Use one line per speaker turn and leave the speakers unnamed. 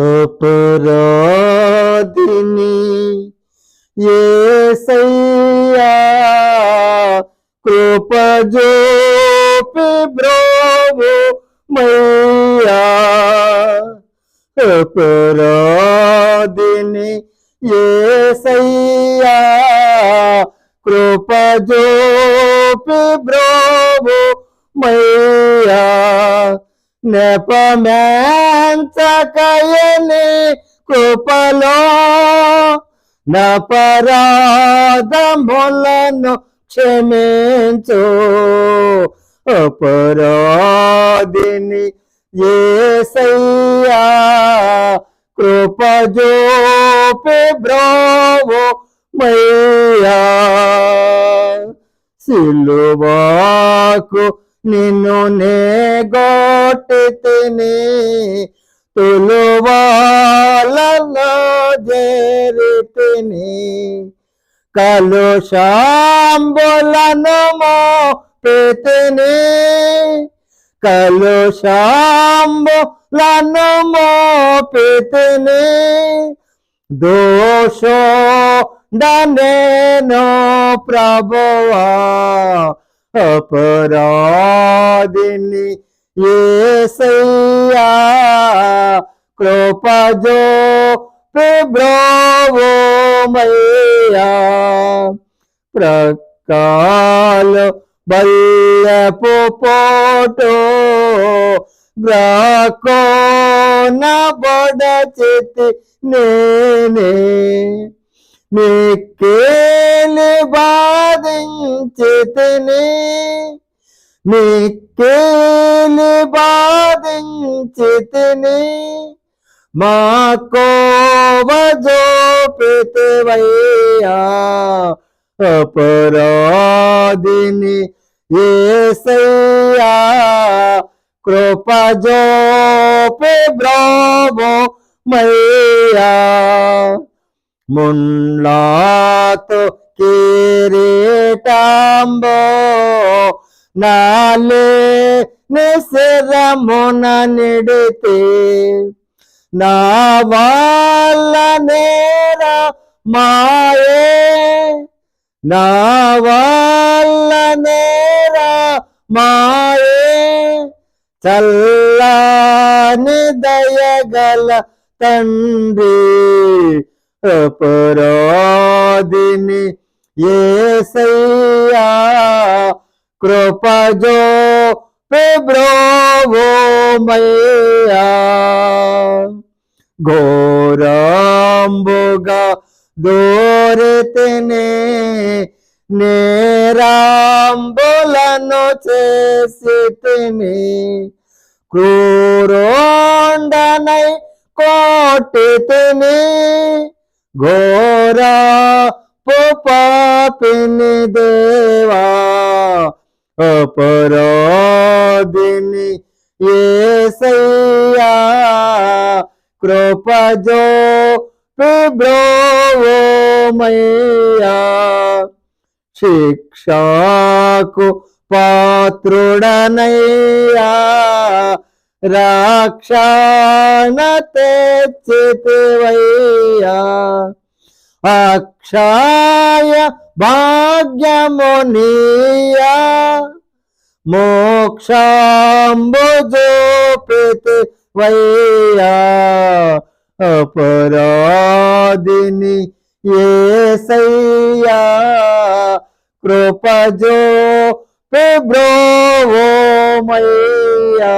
अपराधिनी ये सैया कृप जो पे मैया। अपराधिनी ये सैया कृप जो पे मैया। నెపమెంచకయని కృపలో నపరాధములను క్షమించు. అపరాధిని ఏసయ్యా కృపజోపి బ్రోవో మయ్యా. సిలువాకు నిన్ను నేగో ঘটে তেনে তুলবালানদের তেনে কালো শ্যাম বলানম পেতেনে কালো শ্যাম বলানম পেতেনে দোষ দানেন প্রভবা অপরাদিনী ఏసయ్యా కృపజో బ్రోవో మయ్యా. ప్రకాలు బల్లపు పోటో బ్రాకోన బడచితి నేనే. మీకేలి బాధించితిని? മിക്കേല് ബാധിച്ചിത്തിന് മാക്കോവജോ പിതവയ്യ അപരാധിനി യേസയ്യ കൃപജോ പേ ബ്രാവോ മയ്യ മുൻലാത്തു കിരീടാംബ నిశరమున నిడితే. నా వాళ్ళ నేర మాయే. నా వాళ్ళ నేర మాయే. చల్లాని దయగల తండ్రి అపరాధిని ఏసయ్యా. కృపజో బ్రోవో మయ్యా ఘోరాంబుగా దూరితిని నేరాంబులను చేసి తిని క్రూరోండనై కోటి తిని ఘోరా పుపాపిని దేవా. అపరాధిని ఏసయ్యా కృపజో బ్రోవో మయ్యా శిక్షాకు పాత్రుడనయ్యా రాక్షణ తెచ్చితివయ్యా అక్షాయ भाग्यमोनिया मोक्षाम्बुजो पेते वैया अपराधिनि ये सैया। कृपजो पिब्रो मैया